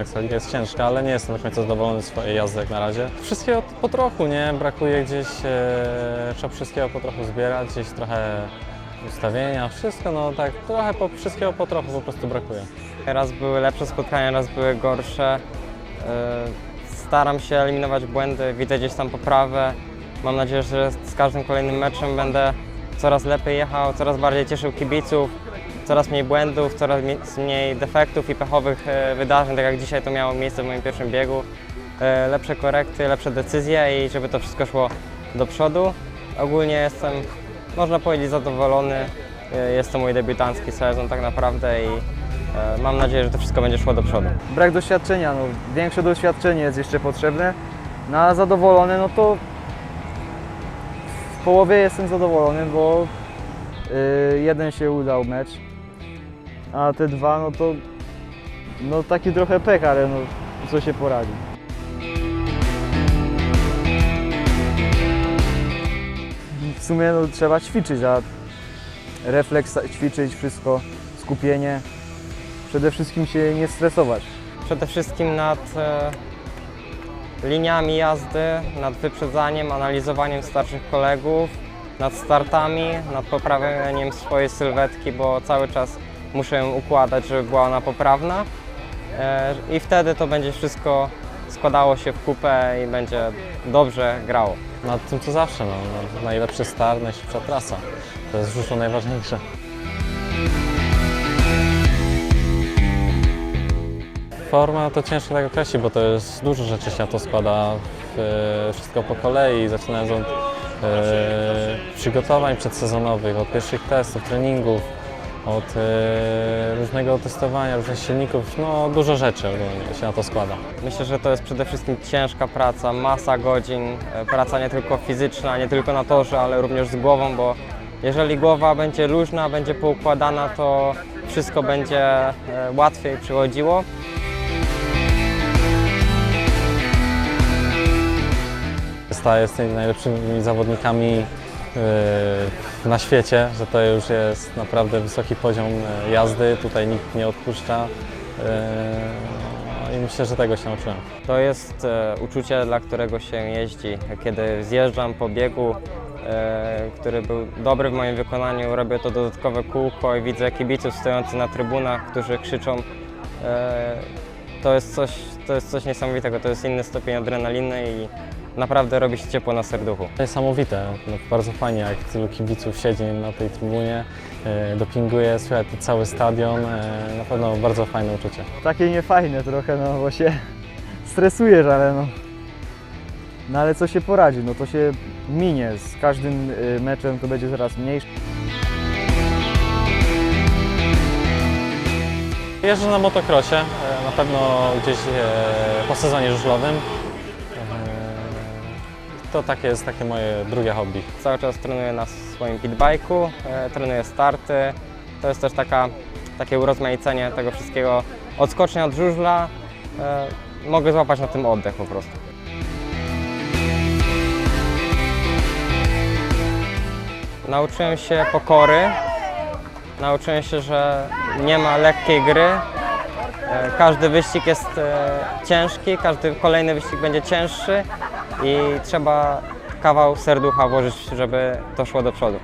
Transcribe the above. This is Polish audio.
Ekstraliga jest ciężka, ale nie jestem do końca zadowolony z swojej jazdy jak na razie. Wszystkiego po trochu, nie? Brakuje gdzieś, e, trzeba wszystkiego po trochu zbierać, gdzieś trochę ustawienia, wszystko, no tak, trochę po, wszystkiego po trochu po prostu brakuje. Raz były lepsze spotkania, raz były gorsze. Yy, Staram się eliminować błędy, widzę gdzieś tam poprawę. Mam nadzieję, że z każdym kolejnym meczem będę coraz lepiej jechał, coraz bardziej cieszył kibiców, coraz mniej błędów, coraz mniej defektów i pechowych e, wydarzeń, tak jak dzisiaj to miało miejsce w moim pierwszym biegu. E, Lepsze korekty, lepsze decyzje i żeby to wszystko szło do przodu. Ogólnie jestem, można powiedzieć, zadowolony. E, Jest to mój debiutancki sezon tak naprawdę i mam nadzieję, że to wszystko będzie szło do przodu. Brak doświadczenia, no, większe doświadczenie jest jeszcze potrzebne. No zadowolony, no to w połowie jestem zadowolony, bo y, jeden się udał mecz, a te dwa, no to no taki trochę pech, ale no co się poradzi. W sumie no, trzeba ćwiczyć, a refleks ćwiczyć, wszystko, skupienie. Przede wszystkim się nie stresować. Przede wszystkim nad e, liniami jazdy, nad wyprzedzaniem, analizowaniem starszych kolegów, nad startami, nad poprawieniem swojej sylwetki, bo cały czas muszę ją układać, żeby była ona poprawna. E, I wtedy to będzie wszystko składało się w kupę i będzie dobrze grało. Nad tym co zawsze, no, no, najlepszy start, najszybsza trasa. To jest życiu najważniejsze. Forma to ciężko tak określić, bo to jest dużo rzeczy się na to składa. W, wszystko po kolei, zaczynając od e, przygotowań przedsezonowych, od pierwszych testów, treningów, od e, różnego testowania, różnych silników. No dużo rzeczy ogólnie się na to składa. Myślę, że to jest przede wszystkim ciężka praca, masa godzin, e, praca nie tylko fizyczna, nie tylko na torze, ale również z głową, bo jeżeli głowa będzie luźna, będzie poukładana, to wszystko będzie e, łatwiej przychodziło. staje z tymi najlepszymi zawodnikami na świecie, że to już jest naprawdę wysoki poziom e, jazdy, tutaj nikt nie odpuszcza Yy, i myślę, że tego się nauczyłem. To jest e, uczucie, dla którego się jeździ. Kiedy zjeżdżam po biegu, e, który był dobry w moim wykonaniu, robię to dodatkowe kółko i widzę kibiców stojących na trybunach, którzy krzyczą. E, to, jest coś, to jest coś niesamowitego, to jest inny stopień adrenaliny i naprawdę robi się ciepło na serduchu. Niesamowite, no, bardzo fajnie jak tylu kibiców siedzi na tej trybunie, yy, dopinguje, słychać cały stadion, yy, na pewno bardzo fajne uczucie. Takie niefajne trochę, no bo się stresujesz, ale no. No ale co się poradzi, no to się minie. Z każdym y, meczem to będzie coraz mniejsze. Jeżdżę na motocrossie, e, na pewno gdzieś e, po sezonie żużlowym. E, To takie jest takie moje drugie hobby. Cały czas trenuję na swoim pitbike'u, trenuję starty. To jest też taka, takie urozmaicenie tego wszystkiego. Odskocznie od żużla, mogę złapać na tym oddech po prostu. Nauczyłem się pokory, nauczyłem się, że nie ma lekkiej gry. E, Każdy wyścig jest e, ciężki, każdy kolejny wyścig będzie cięższy i trzeba kawał serducha włożyć, żeby to szło do przodu.